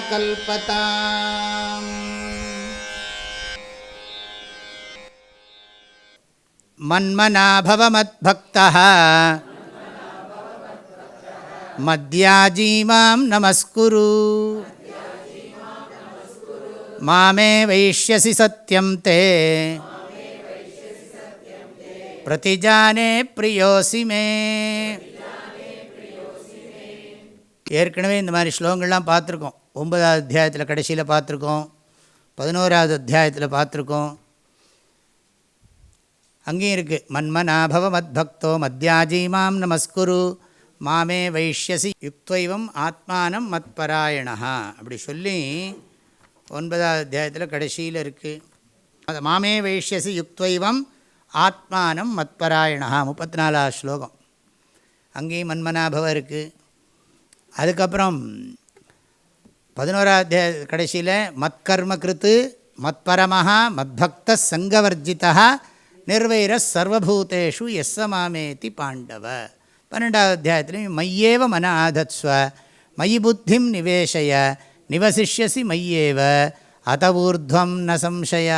कल्पताम्। मन्मनाभवमद्भक्तः। मद्याजीमां नमस्कुरु। मामे वैष्यसि सत्यं ते। प्रतिजाने प्रियोऽसि मे ஏற்கனவே இந்த மாதிரி ஸ்லோகங்கள்லாம் பார்த்துருக்கோம். ஒன்பதாவது அத்தியாயத்தில் கடைசியில் பார்த்துருக்கோம். பதினோராவது அத்தியாயத்தில் பார்த்துருக்கோம். அங்கேயும் இருக்குது மன்மனாபவ மத்பக்தோ மத்யாஜீமாம் நமஸ்குரு. மாமே வைஷ்யசி யுக்தைவம் ஆத்மானம் மத்பராயணா அப்படி சொல்லி ஒன்பதாவது அத்தியாயத்தில் கடைசியில் இருக்குது அது மாமே வைஷ்யசி யுக்தைவம் ஆத்மானம் மத்பராயணா முப்பத்தி நாலாவது ஸ்லோகம். அங்கேயும் மன்மனாபவ இருக்குது அதுக்கப்புறம் பதினோராத்திய கடைசியில் மத்கர்ம கிருத்து மத்பரமஹா மத்பக்த சங்கவர்ஜிதா நிர்வைர சர்வபூதேஷு எஸ்ஸ மாமேதி பாண்டவ. பன்னெண்டாவது அத்தியாயத்துலையும் மையேவ மன ஆதத்ஸ்வ மயி புத்திம் நிவேசய நிவசிஷ்யசி மையேவ அத ஊர்துவம் ந சம்சய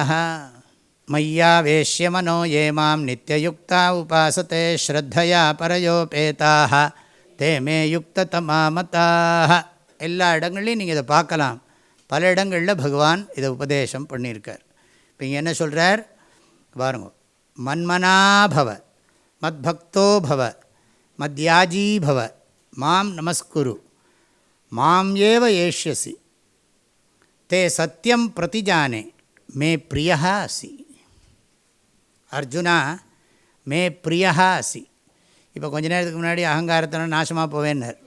மய்யாவேஷ்ய மனோ ஏ நித்தியயுக்தா உபாசத்தே ஸ்ரத்தையா பரயோபேதாக தே மே யுக்ததமாமதாக எல்லா இடங்கள்லையும் நீங்கள் இதை பார்க்கலாம். பல இடங்களில் பகவான் இதை உபதேசம் பண்ணியிருக்கார். இப்போ இங்கே என்ன சொல்கிறார் பாருங்க. மன்மனாபவ மத்பக்தோ பவ மத்யாஜீ பவ மாம் நமஸ்குரு மாம் ஏவ ஏஷ்யசி தே சத்தியம் பிரதிஜானே மே பிரியா அசி அர்ஜுனா மே பிரியா அசி இப்போ கொஞ்ச நேரத்துக்கு முன்னாடி அகங்காரத்தனம் நாசமாக போவேன்னார்.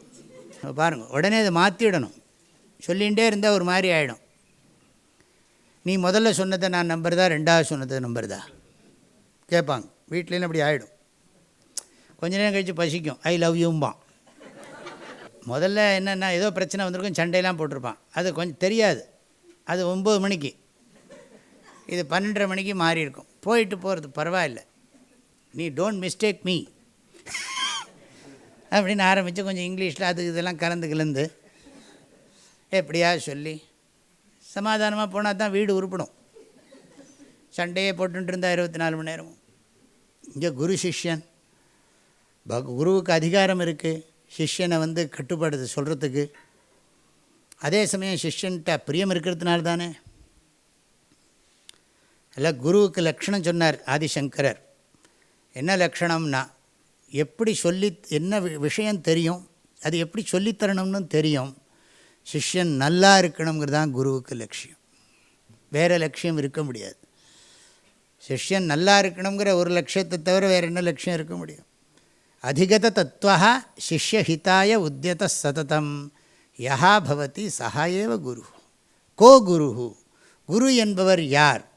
பாருங்கள் உடனே அதை மாற்றிடணும் சொல்லிகிட்டே இருந்தால் ஒரு மாதிரி ஆகிடும் நீ முதல்ல சொன்னதை நான் நம்புறதா ரெண்டாவது சொன்னதை நம்புறதா? கேட்பாங்க. வீட்லேயும் அப்படி ஆகிடும் கொஞ்ச நேரம் கழித்து பசிக்கும். ஐ லவ் யூம்பான் முதல்ல என்னென்னா ஏதோ பிரச்சனை வந்திருக்கும் சண்டையெல்லாம் போட்டிருப்பான். அது கொஞ்சம் தெரியாது. அது ஒம்பது மணிக்கு. இது பன்னெண்டரை மணிக்கு மாறி இருக்கும் போயிட்டு போகிறது பரவாயில்ல. நீ டோன்ட் மிஸ்டேக் மீ அப்படின்னு ஆரம்பித்து கொஞ்சம் இங்கிலீஷில் அது இதெல்லாம் கலந்து கலந்து எப்படியா சொல்லி. சமாதானமாக போனால் தான் வீடு உருப்படும். சண்டையே போட்டுட்டு இருந்தால் இருபத்தி நாலு மணி நேரமும். இங்கே குரு சிஷ்யன். பக குருவுக்கு அதிகாரம் இருக்குது சிஷ்யனை வந்து கட்டுப்படுது சொல்கிறதுக்கு அதே சமயம் சிஷ்யன்ட்ட பிரியம் இருக்கிறதுனால தானே. இல்லை குருவுக்கு லக்ஷணம் சொன்னார் ஆதிசங்கரர். என்ன லக்ஷணம்னா எப்படி சொல்லி என்ன விஷயம் தெரியும் அது எப்படி சொல்லித்தரணும்னு தெரியும் சிஷ்யன் நல்லா இருக்கணுங்கிறது தான் குருவுக்கு லட்சியம். வேறு லட்சியம் இருக்க முடியாது. சிஷ்யன் நல்லா இருக்கணுங்கிற ஒரு லட்சியத்தை தவிர வேறு என்ன லட்சியம் இருக்க முடியும்? அதிகத தத்துவா சிஷ்யஹிதாய உத்தியத சததம். யஹா பவதி சஹா குரு. கோ குரு. குரு என்பவர் யார்?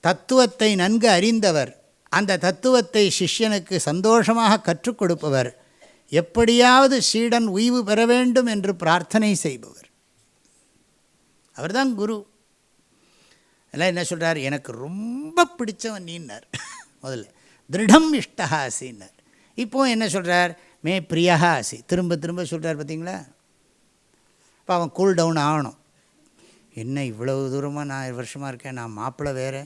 தத்துவத்தை நன்கு அறிந்தவர். அந்த தத்துவத்தை சிஷ்யனுக்கு சந்தோஷமாக கற்றுக் கொடுப்பவர். எப்படியாவது சீடன் உய்வு பெற வேண்டும் என்று பிரார்த்தனை செய்பவர். அவர்தான் குரு. எல்லாம் என்ன சொல்கிறார் எனக்கு ரொம்ப பிடிச்சவன் நீன்னார். முதல்ல. திருடம் இஷ்டா ஆசின்னார் இப்போது என்ன சொல்கிறார் மே பிரியா ஆசி திரும்ப திரும்ப சொல்கிறார் பார்த்தீங்களா? இப்போ அவன் கூல் டவுன் ஆகணும். என்ன இவ்வளவு தூரமாக நான் வருஷமாக இருக்கேன்? நான் மாப்பிள்ளை வேறு.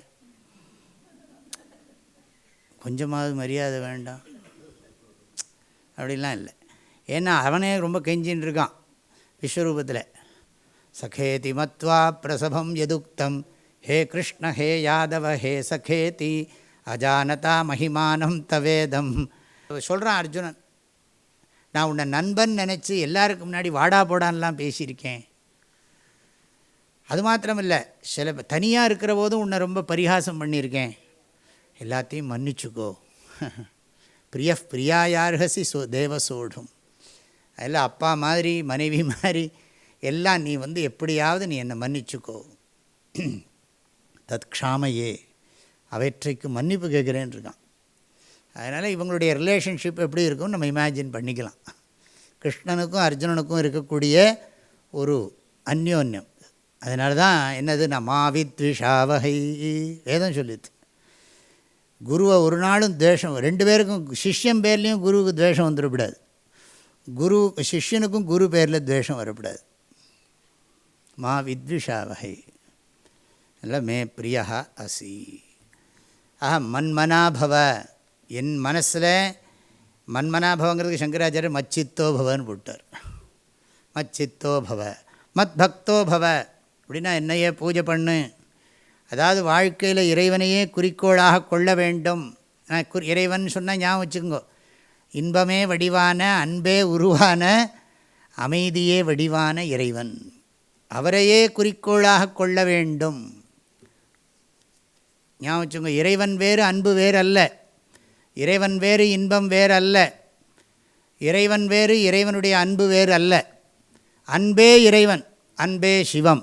கொஞ்சமாவது மரியாதை வேண்டாம். அப்படிலாம் இல்லை. ஏன்னா அவனே ரொம்ப கெஞ்சின்னு இருக்கான் விஸ்வரூபத்தில். சகேதி மத்வா பிரசவம் எதுக்தம். ஹே கிருஷ்ண ஹே யாதவ ஹே சகேதி. அஜானதா மகிமானம் தவேதம். சொல்கிறான் அர்ஜுனன் நான் உன்னை நண்பன் நினச்சி எல்லாருக்கும் முன்னாடி வாடா போடான்லாம் பேசியிருக்கேன். அது மாத்திரமில்லை சில தனியாக இருக்கிற போதும் உன்னை ரொம்ப பரிகாசம் பண்ணியிருக்கேன். எல்லாத்தையும் மன்னிச்சுக்கோ. பிரிய பிரியாயார்ஹசி சோ தேவசோடும். அதில் அப்பா மாதிரி மனைவி மாதிரி எல்லாம் நீ வந்து எப்படியாவது நீ என்னை மன்னிச்சுக்கோ. தத் க்ஷாமையே. அவற்றைக்கு மன்னிப்பு கேட்குறேன்னு இருக்கான். அதனால் இவங்களுடைய ரிலேஷன்ஷிப் எப்படி இருக்கும்னு நம்ம இமேஜின் பண்ணிக்கலாம். கிருஷ்ணனுக்கும் அர்ஜுனனுக்கும் இருக்கக்கூடிய ஒரு அந்யோன்யம். அதனால தான் என்னது நமாவித்விஷாவகை வேதம் சொல்லிது. குருவை ஒரு நாளும் துவேஷம் ரெண்டு பேருக்கும் சிஷ்யம் பேர்லேயும் குருவுக்கு துவேஷம் வந்துடக்கூடாது. குரு சிஷ்யனுக்கும் குரு பேரில் துவேஷம் வரக்கூடாது. மா வித்விஷா வகை இல்லை மே பிரியா அசி. ஆஹா மன்மனாபவ. என் மனசில் மன்மனாபவங்கிறதுக்கு சங்கராச்சாரியர் மச்சித்தோ பவன்னு போட்டார். மச்சித்தோ பவ மத் பக்தோ பவ அப்படின்னா என்னையே பூஜை பண்ணு. அதாவது வாழ்க்கையில் இறைவனையே குறிக்கோளாக கொள்ள வேண்டும். இறைவன் சொன்னால் ஞாபகம் வச்சுக்கோங்க. இன்பமே வடிவான அன்பே உருவான அமைதியே வடிவான இறைவன். அவரையே குறிக்கோளாக கொள்ள வேண்டும். ஞாபகம் வச்சுக்கோங்க இறைவன் வேறு அன்பு வேறு அல்ல இறைவன் வேறு இன்பம் வேறு அல்ல இறைவன் வேறு இறைவனுடைய அன்பு வேறு அல்ல அன்பே இறைவன் அன்பே சிவம்.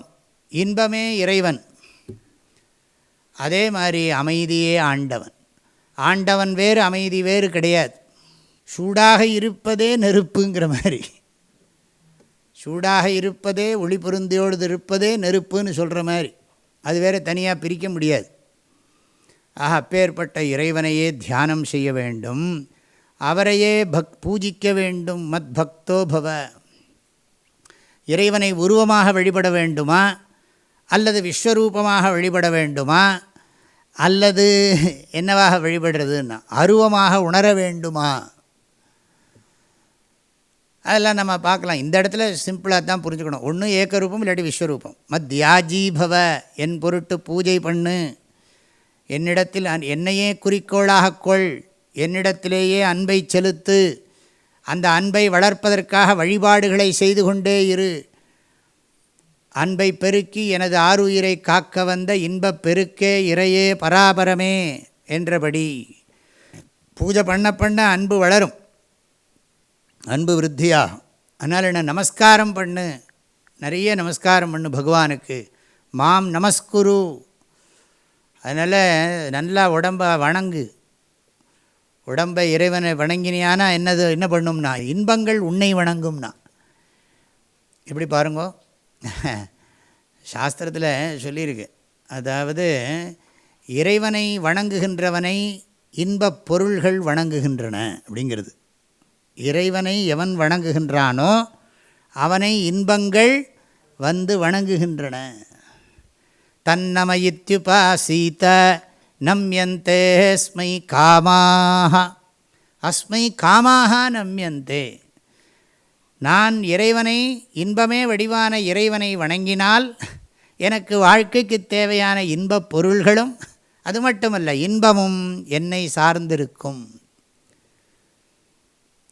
இன்பமே இறைவன். அதே மாதிரி அமைதியே ஆண்டவன். ஆண்டவன் வேறு அமைதி வேறு கிடையாது. சூடாக இருப்பதே நெருப்புங்கிற மாதிரி. சூடாக இருப்பதே ஒளி பொருந்தியோடு இருப்பதே நெருப்புன்னு சொல்கிற மாதிரி. அது வேறு தனியாக பிரிக்க முடியாது. ஆக அப்பேற்பட்ட இறைவனையே தியானம் செய்ய வேண்டும். அவரையே பக் பூஜிக்க வேண்டும். மத் பக்தோ பவ. இறைவனை உருவமாக வழிபட வேண்டுமா? அல்லது விஸ்வரூபமாக வழிபட வேண்டுமா? அல்லது என்னவாக வழிபடுறதுன்னா அருவமாக உணர வேண்டுமா? அதெல்லாம் நம்ம பார்க்கலாம். இந்த இடத்துல சிம்பிளாக தான் புரிஞ்சுக்கணும். ஒன்று ஏக்கரூபம் இல்லாட்டி விஸ்வரூபம். மத்யாஜீபவ என் பொருட்டு பூஜை பண்ணு. என்னிடத்தில் என்னையே குறிக்கோளாக கொள். என்னிடத்திலேயே அன்பை செலுத்து. அந்த அன்பை வளர்ப்பதற்காக வழிபாடுகளை செய்து கொண்டே இரு. அன்பை பெருக்கி எனது ஆறுயிரை காக்க வந்த இன்பப் பெருக்கே இறையே பராபரமே என்றபடி பூஜை பண்ண பண்ண அன்பு வளரும். அன்பு விருத்தியாகும் அதனால் என்ன நமஸ்காரம் பண்ணு. நிறைய நமஸ்காரம் பண்ணு பகவானுக்கு. மாம் நமஸ்குரு. அதனால் நல்லா உடம்பை வணங்கு. உடம்பை இறைவனை வணங்கினியானா என்னது என்ன பண்ணும்னா இன்பங்கள் உன்னை வணங்கும்னா. எப்படி பாருங்கோ. சாஸ்திரத்தில் சொல்லியிருக்கு. அதாவது இறைவனை வணங்குகின்றவனை இன்பப் பொருள்கள் வணங்குகின்றன அப்படிங்கிறது. இறைவனை எவன் வணங்குகின்றானோ அவனை இன்பங்கள் வந்து வணங்குகின்றன. தன்னமயித்யுபாசீத நம்யந்தே ஸ்மை காமாக அஸ்மை காமாக நம்யந்தே. நான் இறைவனை இன்பமே வடிவான இறைவனை வணங்கினால் எனக்கு வாழ்க்கைக்கு தேவையான இன்பப் பொருள்களும் அது மட்டுமல்ல இன்பமும் என்னை சார்ந்திருக்கும்.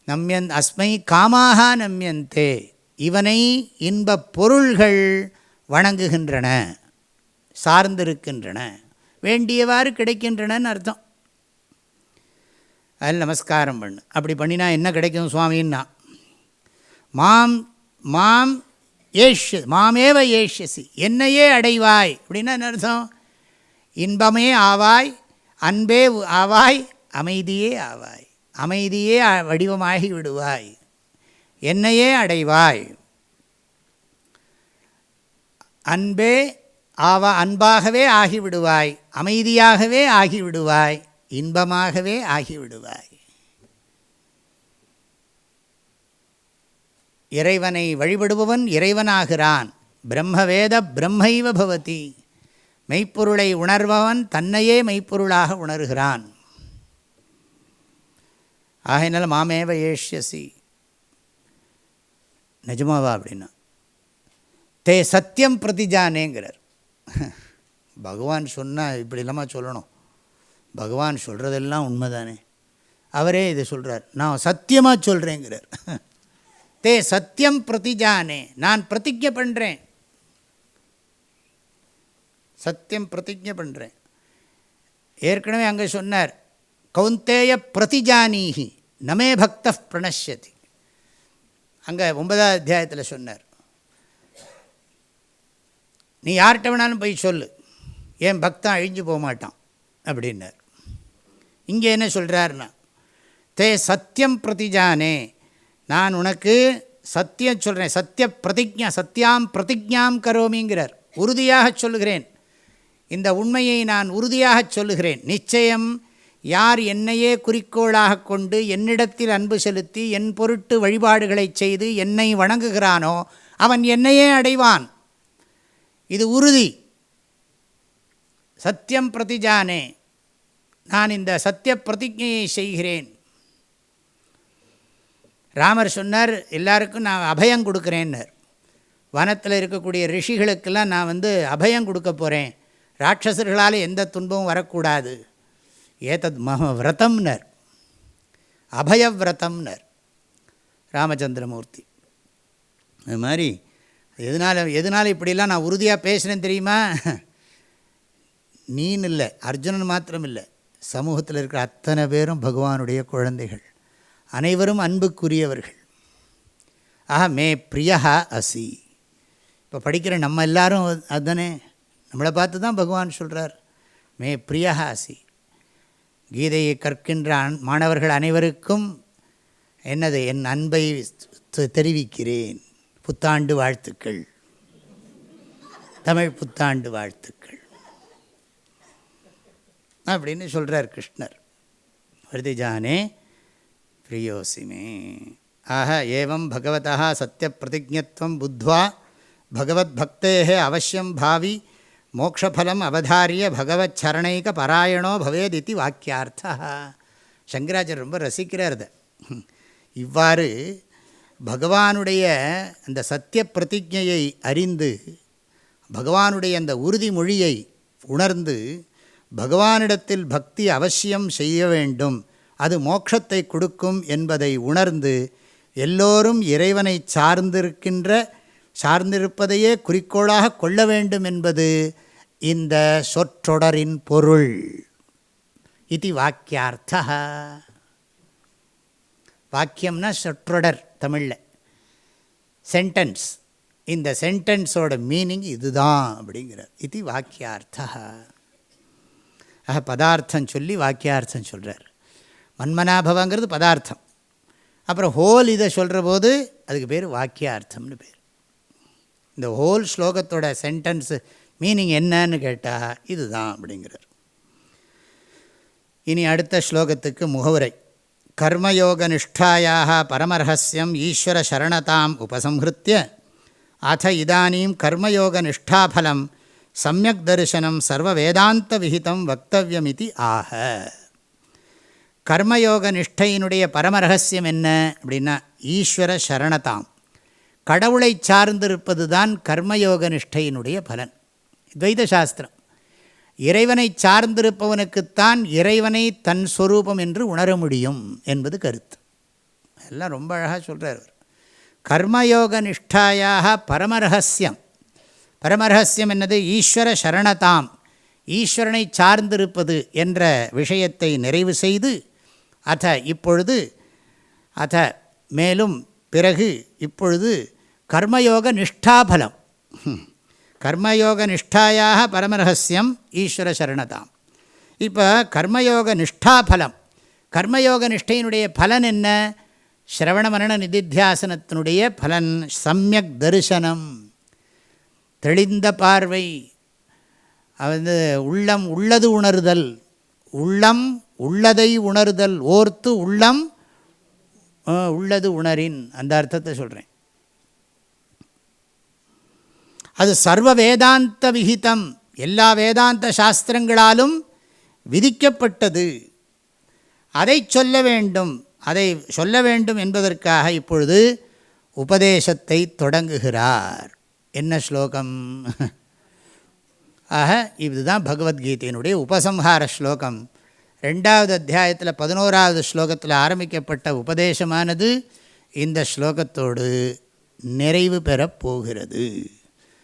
நம்யன் அஸ்மை காமாக நம்யந்தே இவனை இன்பப் பொருள்கள் வணங்குகின்றன சார்ந்திருக்கின்றன. வேண்டியவாறு கிடைக்கின்றனன்னு அர்த்தம். அதில் நமஸ்காரம் பண்ணு. அப்படி பண்ணினா என்ன கிடைக்கும் சுவாமின்னா மாம் மாம் ஏஷ்ய மாமேவ ஏஷ்யசி என்னையே அடைவாய். அப்படின்னா என்ன அர்த்தம்? இன்பமே ஆவாய் அன்பே ஆவாய் அமைதியே ஆவாய். அமைதியே வடிவமாகி விடுவாய். என்னையே அடைவாய். அன்பே ஆவா அன்பாகவே ஆகிவிடுவாய். அமைதியாகவே ஆகிவிடுவாய். இன்பமாகவே ஆகிவிடுவாய். இறைவனை வழிபடுபவன் இறைவனாகிறான். பிரம்மவேத பிரம்மைவ பவதி. மெய்ப்பொருளை உணர்பவன் தன்னையே மெய்ப்பொருளாக உணர்கிறான். ஆகையினால் மாமேவ ஏஷ்யசி. நிஜமாவா அப்படின்னா? தே சத்தியம் பிரதிஜானேங்கிறார். பகவான் சொன்னால் இப்படி இல்லாமல் சொல்லணும்? பகவான் சொல்கிறதெல்லாம் உண்மைதானே? அவரே இதை சொல்கிறார் நான் சத்தியமாக சொல்கிறேங்கிறார் தே சத்தியம் பிரதிஜானே. நான் பிரதிஜை பண்ணுறேன் சத்தியம் பிரதிஜை பண்ணுறேன் ஏற்கனவே அங்கே சொன்னார் கௌந்தேய பிரதிஜானீஹி நமே பக்த பிரணஷ்யதி. அங்கே ஒன்பதாவது அத்தியாயத்தில் சொன்னார் நீ யார்கிட்ட வேணாலும் போய் சொல்லு. என் பக்தன் அழிஞ்சு போக மாட்டான். அப்படின்னார். இங்கே என்ன சொல்கிறாருன்னா தே சத்தியம் பிரதிஜானே நான் உனக்கு சத்தியம் சொல்கிறேன் சத்திய பிரதிஜா சத்தியாம் பிரதிஜாம் கரோமிங்கிறார். உறுதியாக சொல்லுகிறேன். இந்த உண்மையை நான் உறுதியாக சொல்லுகிறேன். நிச்சயம் யார் என்னையே குறிக்கோளாக கொண்டு என்னிடத்தில் அன்பு செலுத்தி என் பொருட்டு வழிபாடுகளை செய்து என்னை வணங்குகிறானோ அவன் என்னையே அடைவான். இது உறுதி. சத்தியம் பிரதிஜானே. நான் இந்த சத்திய பிரதிஜையை செய்கிறேன். ராமர் சொன்னார் எல்லாருக்கும் நான் அபயம் கொடுக்குறேன்னர். வனத்தில் இருக்கக்கூடிய ரிஷிகளுக்கெல்லாம் நான் வந்து அபயம் கொடுக்க போகிறேன் ராட்சசர்களால் எந்த துன்பமும் வரக்கூடாது. ஏதத் மக விரதம்னர். அபயவிரதம்னர். ராமச்சந்திரமூர்த்தி. அது மாதிரி எதனால் எதனால் இப்படிலாம் நான் உறுதியாக பேசுகிறேன் தெரியுமா? நீன்னு இல்லை அர்ஜுனன் மாத்திரம் இல்லை. சமூகத்தில் இருக்கிற அத்தனை பேரும் பகவானுடைய குழந்தைகள். அனைவரும் அன்புக்குரியவர்கள். ஆஹா மே பிரியா அசி. இப்போ படிக்கிற நம்ம எல்லாரும் அதுதானே? நம்மளை பார்த்து தான் பகவான் சொல்கிறார் மே பிரியா அசி. கீதையை கற்கின்ற மாணவர்கள் அனைவருக்கும் என்னது? என் அன்பை தெரிவிக்கிறேன். புத்தாண்டு வாழ்த்துக்கள். தமிழ் புத்தாண்டு வாழ்த்துக்கள். அப்படின்னு சொல்கிறார் கிருஷ்ணர். வருதிஜானே பிரியோசிமே ஆக ஏவம் பகவதா சத்திய பிரதிஜத்வம் புத்வா பகவத்பக்தே அவசியம் பாவி மோக்ஷலம் அவதாரிய பகவத் சரணைக பாராயணோ பவேத் இது வாக்கியார்த்தா சங்கராச்சர் ரொம்ப ரசிக்கிறார் இவ்வாறு பகவானுடைய அந்த சத்திய பிரதிஜையை அறிந்து பகவானுடைய அந்த உறுதிமொழியை உணர்ந்து பகவானிடத்தில் பக்தி அவசியம் செய்ய வேண்டும். அது மோட்சத்தை கொடுக்கும் என்பதை உணர்ந்து எல்லோரும் இறைவனை சார்ந்திருக்கின்ற சார்ந்திருப்பதையே குறிக்கோளாக கொள்ள வேண்டும் என்பது இந்த சொற்றொடரின் பொருள். இது வாக்கியார்த்தா வாக்கியம்னா சொற்றொடர் தமிழில். சென்டென்ஸ் இந்த சென்டென்ஸோட மீனிங் இதுதான் அப்படிங்கிறார். இது வாக்கியார்த்தா பதார்த்தம் சொல்லி வாக்கியார்த்தம் சொல்கிறார் மன்மனாபவங்கிறது பதார்த்தம். அப்புறம் ஹோல் இதை சொல்கிற போது அதுக்கு பேர் வாக்கியார்த்தம்னு பேர். இந்த ஹோல் ஸ்லோகத்தோட சென்டென்ஸு மீனிங் என்னன்னு கேட்டால் இதுதான் அப்படிங்கிறார். இனி அடுத்த ஸ்லோகத்துக்கு முகவுரை. கர்மயோக நிஷ்டாயாக பரமரகசியம் ஈஸ்வர சரணதாம் உபசம்ஹிருத்திய அத இதானீம் கர்மயோக நிஷ்டாபலம் சமயக் தரிசனம் சர்வ வேதாந்த விகிதம் வக்தவியமிதி ஆக. கர்மயோக நிஷ்டையினுடைய பரமரகசியம் என்ன அப்படின்னா ஈஸ்வர சரணதாம். கடவுளை சார்ந்திருப்பது தான் கர்மயோக நிஷ்டையினுடைய பலன். துவைத சாஸ்திரம் இறைவனை சார்ந்திருப்பவனுக்குத்தான் இறைவனை தன் ஸ்வரூபம் என்று உணர முடியும் என்பது கருத்து. எல்லாம் ரொம்ப அழகாக சொல்கிறார் அவர். கர்மயோக நிஷ்டாயாக பரமரகசியம். பரமரகசியம் என்னது? ஈஸ்வர சரணதாம். ஈஸ்வரனை சார்ந்திருப்பது என்ற விஷயத்தை நிறைவு செய்து அத இப்பொழுது அத மேலும் பிறகு இப்பொழுது கர்மயோக நிஷ்டாபலம். கர்மயோக நிஷ்டாயாக பரமரகசியம் ஈஸ்வர சரணதாம். இப்போ கர்மயோக நிஷ்டாபலம். கர்மயோக நிஷ்டையினுடைய பலன் என்ன? ஸ்ரவண மரண நிதித்தியாசனத்தினுடைய பலன் சமயக் தரிசனம். தெளிந்த பார்வை. வந்து உள்ளம் உள்ளது உணர்தல். உள்ளம் உள்ளதை உணர்தல் ஓர்த்து உள்ளம் உள்ளது உணரின். அந்த அர்த்தத்தை சொல்கிறேன் அது சர்வ வேதாந்த விகிதம். எல்லா வேதாந்த சாஸ்திரங்களாலும் விதிக்கப்பட்டது. அதை சொல்ல வேண்டும். அதை சொல்ல வேண்டும் என்பதற்காக இப்பொழுது உபதேசத்தை தொடங்குகிறார். என்ன ஸ்லோகம்? ஆக இதுதான் பகவத்கீதையினுடைய உபசம்ஹார ஸ்லோகம். ரெண்டாவது அத்தியாயத்தில் பதினோராவது ஸ்லோகத்தில் ஆரம்பிக்கப்பட்ட உபதேசமானது இந்த ஸ்லோகத்தோடு நிறைவு பெறப் போகிறது.